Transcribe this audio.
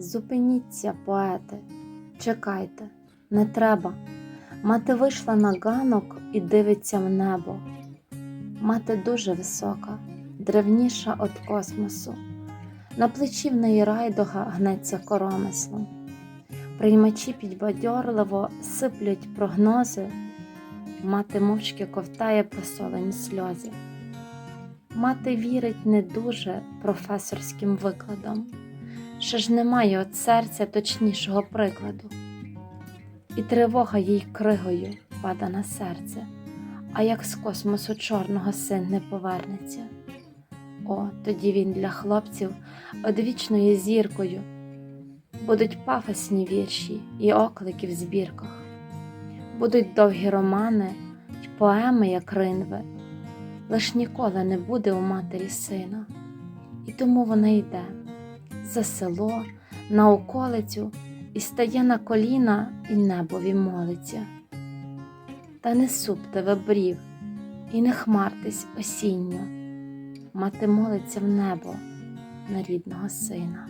Зупиніться, поети, чекайте, не треба. Мати вийшла на ганок і дивиться в небо. Мати дуже висока, древніша від космосу. На плечі в неї райдуга гнеться коромислом. Приймачі підбадьорливо сиплють прогнози. Мати мовчки ковтає просолені сльози. Мати вірить не дуже професорським викладам, що ж немає від серця точнішого прикладу. І тривога їй кригою пада на серце, а як з космосу чорного син не повернеться. О, тоді він для хлопців одвічною зіркою. Будуть пафосні вірші і оклики в збірках, будуть довгі романи й поеми, як ринви, лиш ніколи не буде у матері сина, і тому вона йде за село, на околицю і стає на коліна і небові молиться. Та не супте ви брів, і не хмартесь осінньо, мати молиться в небо на рідного сина.